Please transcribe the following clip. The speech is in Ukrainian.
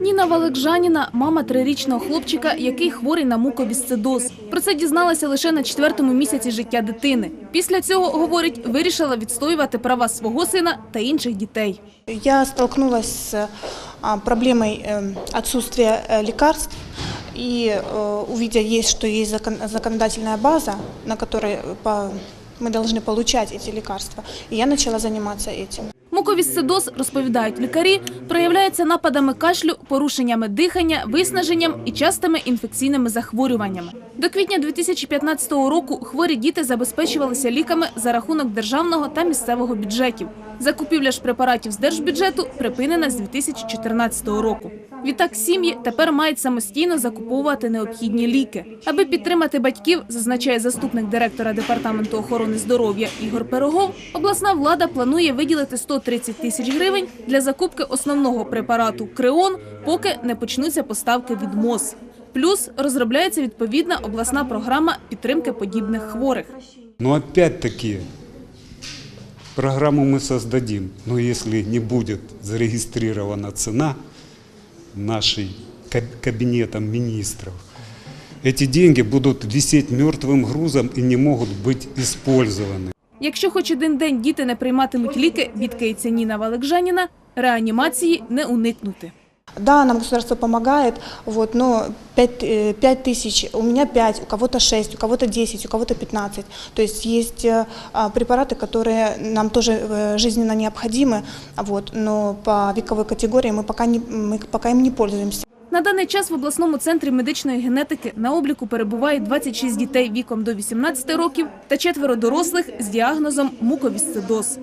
Ніна Валекжаніна – мама трирічного хлопчика, який хворий на муковісцидоз. Про це дізналася лише на четвертому місяці життя дитини. Після цього, говорить, вирішила відстоювати права свого сина та інших дітей. Я столкнулась с а, проблемой э, отсутствия э, лекарств. И э, увидя, есть, что есть закон- законодательная база, на которой э, по- мы должны получать эти лекарства, и я начала заниматься этим. Муковісцидоз, розповідають лікарі, проявляється нападами кашлю, порушеннями дихання, виснаженням і частими інфекційними захворюваннями. До квітня 2015 року хворі діти забезпечувалися ліками за рахунок державного та місцевого бюджетів. Закупівля ж препаратів з держбюджету припинена з 2014 року. Відтак сім'ї тепер мають самостійно закуповувати необхідні ліки. Аби підтримати батьків, зазначає заступник директора департаменту охорони здоров'я Ігор Пирогов, обласна влада планує виділити 130 тисяч гривень для закупки основного препарату Креон, поки не почнуться поставки від МОЗ. Плюс розробляється відповідна обласна програма підтримки подібних хворих. Но опять-таки программу мы создадим, но если не будет зарегистрирована цена нашей каб- кабинетом министров, эти деньги будут висеть мертвым грузом и не могут быть использованы. Якщо хоч один день діти не прийматимуть ліки, бідкається Ніна Валекжаніна, реанімації не уникнути. Да, нам государство помогает, вот, но 5, тысяч, у меня 5, у кого-то 6, у кого-то 10, у кого-то 15. То есть есть э, а, препараты, которые нам тоже э, жизненно необходимы, вот, но по вековой категории мы пока, не, мы пока им не пользуемся. На даний час в обласному центрі медичної генетики на обліку перебуває 26 дітей віком до 18 років та четверо дорослих з діагнозом муковісцидоз.